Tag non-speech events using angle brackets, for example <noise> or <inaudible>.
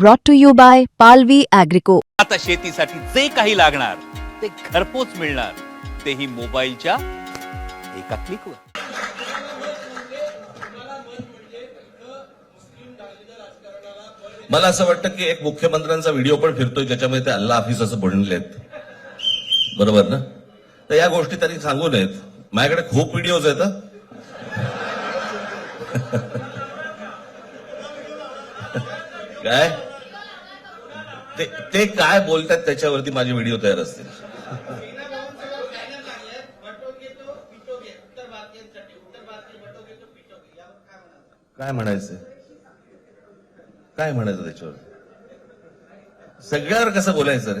brought to you by Palvi Agrico. आता शेतीसाठी जे काही लागणार ते घरपोच मिळणार. तेही मोबाईलच्या एका क्लिकवर मला असं वाटतं की एक मुख्यमंत्र्यांचा व्हिडिओ पण फिरतोय ज्याच्यामध्ये ते अल्ला हाफिज असं बनलेत. बरोबर ना? तर या गोष्टी त्यांनी सांगू नयेत. माझ्याकडे खूप व्हिडिओज आहेत. <laughs> काय? ते ते काय बोलतात त्याच्यावरती माझे व्हिडिओ तयार असतील. काय म्हणायचं? काय म्हणायचं त्याच्यावर? सगळ्यावर कसं बोलायचं रे?